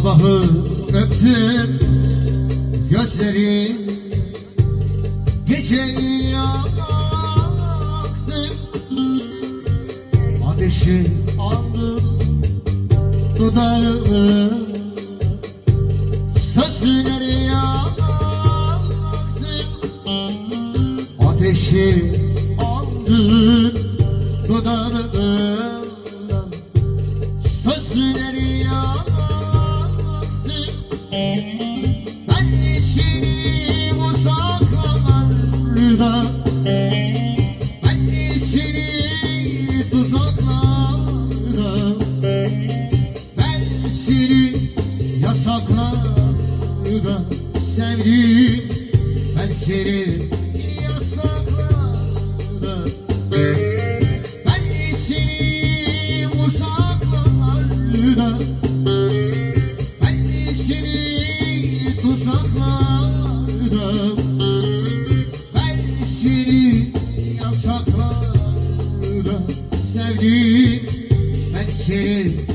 Sabahı öptüm gözleri Geceyi yaktım Ateşi aldım dudağımı. Sözleri yaktım Ateşi aldım dudağımı. Yasaklarda sevdim Ben seni yasaklarda Ben seni uzaklarda Ben seni tuzaklarda Ben seni yasaklarda sevdim Ben seni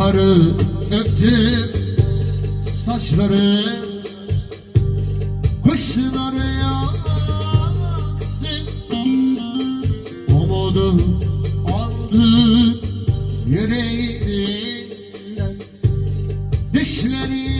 Baharı öptüm saçları Kuşları yaksın Umudu aldı yüreğinden Düşleri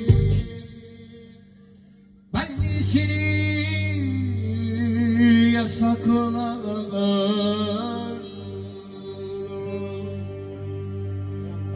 seni yasaklara